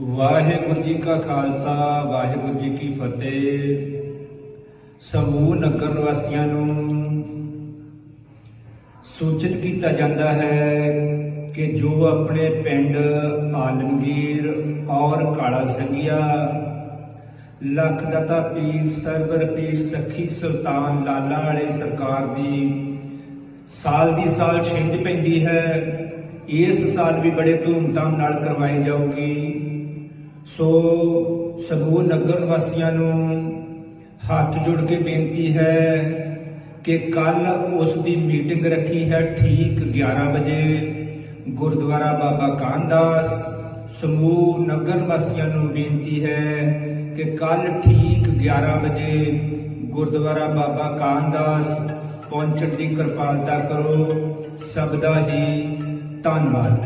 ਵਾਹਿਗੁਰੂ ਜੀ ਕਾ ਖਾਲਸਾ, ਵਾਹਿਗੁਰੂ ਜੀ ਕੀ ਫਤਿਹ। ਸਮੂਹ ਨਗਰ ਨਿਵਾਸੀਆਂ ਨੂੰ ਸੂਚਿਤ ਕੀਤਾ ਜਾਂਦਾ ਹੈ ਕਿ ਜੋ ਆਪਣੇ ਪਿੰਡ ਆਲਮਗੀਰ ਔਰ ਕਾਲਾ ਸੰਗਿਆ ਲੱਖ ਦਾਤਾ ਪੀਰ ਸਰਬਰ ਪੀਰ, ਸਖੀ ਸੁਲਤਾਨ ਲਾਲਾ ਵਾਲੇ ਸਰਕਾਰ ਦੀ ਸਾਲ ਦੀ ਸਾਲ ਛਿੰਝ ਪੈਂਦੀ ਹੈ, ਇਸ ਸਾਲ ਵੀ ਬੜੇ ਧੂਮਧਾਮ ਨਾਲ ਕਰਵਾਈ ਜਾਊਗੀ। ਸੋ ਸਮੂਹ ਨਗਰ ਵਾਸੀਆਂ ਨੂੰ ਹੱਥ ਜੋੜ ਕੇ ਬੇਨਤੀ ਹੈ ਕਿ ਕੱਲ ਉਸ ਦੀ ਮੀਟਿੰਗ ਰੱਖੀ ਹੈ ਠੀਕ 11 ਵਜੇ। ਗੁਰਦੁਆਰਾ ਬਾਬਾ ਕਾਨਦਾਸ, ਸਮੂਹ ਨਗਰ ਵਾਸੀਆਂ ਨੂੰ ਬੇਨਤੀ ਹੈ ਕਿ ਕੱਲ ਠੀਕ 11 ਵਜੇ ਗੁਰਦੁਆਰਾ ਬਾਬਾ ਕਾਨਦਾਸ ਪਹੁੰਚਣ ਦੀ ਕਿਰਪਾਲਤਾ ਕਰੋ। ਸਭ ਦਾ ਹੀ ਧੰਨਵਾਦ।